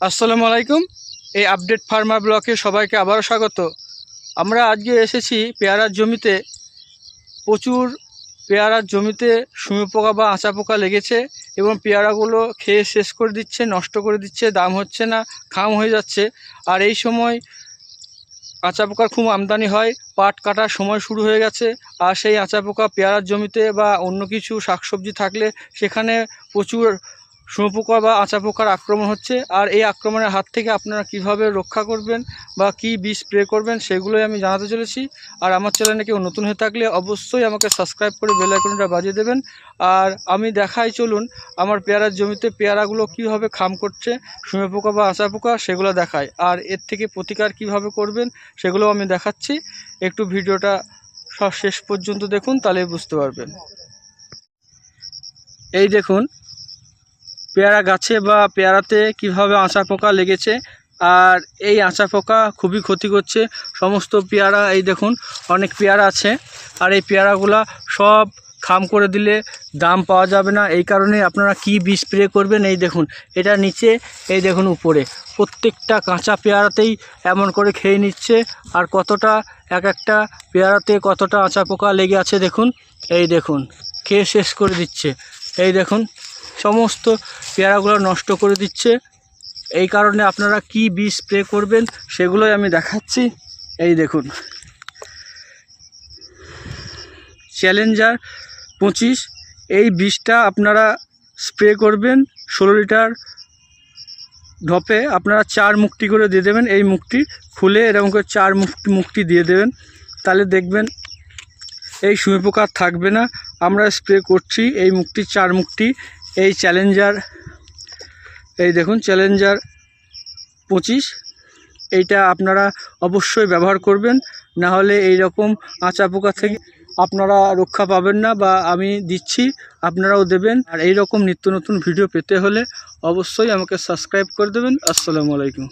আসসালামু আলাইকুম। এই আপডেট ফার্মার ব্লকে সবাইকে আবারও স্বাগত। আমরা আজকে এসেছি পেয়ারার জমিতে। প্রচুর পেয়ারার জমিতে সুমি পোকা বা আঁচা পোকা লেগেছে এবং পেয়ারাগুলো খেয়ে শেষ করে দিচ্ছে, নষ্ট করে দিচ্ছে, দাম হচ্ছে না, খাম হয়ে যাচ্ছে। আর এই সময় আঁচা পোকার খুব আমদানি হয়, পাট কাটার সময় শুরু হয়ে গেছে। আর সেই আঁচা পোকা পেয়ারার জমিতে বা অন্য কিছু শাকসবজি থাকলে সেখানে প্রচুর শুঁয়োপোকা বা আঁচা পোকার আক্রমণ হচ্ছে, আর এই আক্রমণের হাত থেকে আপনারা কীভাবে রক্ষা করবেন বা কি বীজ স্প্রে করবেন সেগুলোই আমি জানাতে চলেছি। আর আমার চ্যানেলে কেউ নতুন হয়ে থাকলে অবশ্যই আমাকে সাবস্ক্রাইব করে বেল আইকনটা বাজিয়ে দেবেন। আর আমি দেখাই চলুন আমার পেয়ারার জমিতে পেয়ারাগুলো কীভাবে খাম করছে, শুঁয়োপোকা বা আঁচা পোকা সেগুলো দেখায় আর এর থেকে প্রতিকার কীভাবে করবেন সেগুলো আমি দেখাচ্ছি। একটু ভিডিওটা সব শেষ পর্যন্ত দেখুন তাহলে বুঝতে পারবেন। এই দেখুন পেয়ারা গাছে বা পেয়ারাতে কীভাবে আঁচা পোকা লেগেছে আর এই আঁচা পোকা খুবই ক্ষতি করছে সমস্ত পেয়ারা, এই দেখুন, অনেক পেয়ারা আছে। আর এই পেয়ারাগুলা সব খাম করে দিলে দাম পাওয়া যাবে না। এই কারণে আপনারা কি বিষ স্প্রে করবেন? এই দেখুন, এটা নিচে, এই দেখুন, উপরে। প্রত্যেকটা কাঁচা পেয়ারাতেই এমন করে খেয়ে নিচ্ছে। আর কতটা, এক একটা পেয়ারাতে কতটা আঁচা পোকা লেগে আছে দেখুন। এই দেখুন, খেয়ে শেষ করে দিচ্ছে। এই দেখুন সমস্ত পেয়ারাগুলো নষ্ট করে দিচ্ছে। এই কারণে আপনারা কি বীজ স্প্রে করবেন সেগুলোই আমি দেখাচ্ছি। এই দেখুন। চ্যালেঞ্জার পঁচিশ, এই বীজটা আপনারা স্প্রে করবেন ষোলো লিটার ঢপে। আপনারা চার মুক্তি করে দিয়ে দেবেন এই মুক্তি। খুলে এরকম করে চার মুক্তি মুক্তি দিয়ে দেবেন। তাহলে দেখবেন এই পোকা থাকবে না। আমরা স্প্রে করছি এই মুক্তি, চার মুক্তি। এই চ্যালেঞ্জার এই দেখুন চ্যালেঞ্জার পঁচিশ। এইটা আপনারা অবশ্যই ব্যবহার করবেন, না হলে এই রকম আঁচা পোকা থেকে আপনারা রক্ষা পাবেন না বা আমি দিচ্ছি, আপনারাও দেবেন। আর এই রকম নিত্য নতুন ভিডিও পেতে হলে অবশ্যই আমাকে সাবস্ক্রাইব করে দেবেন। আসসালামু আলাইকুম।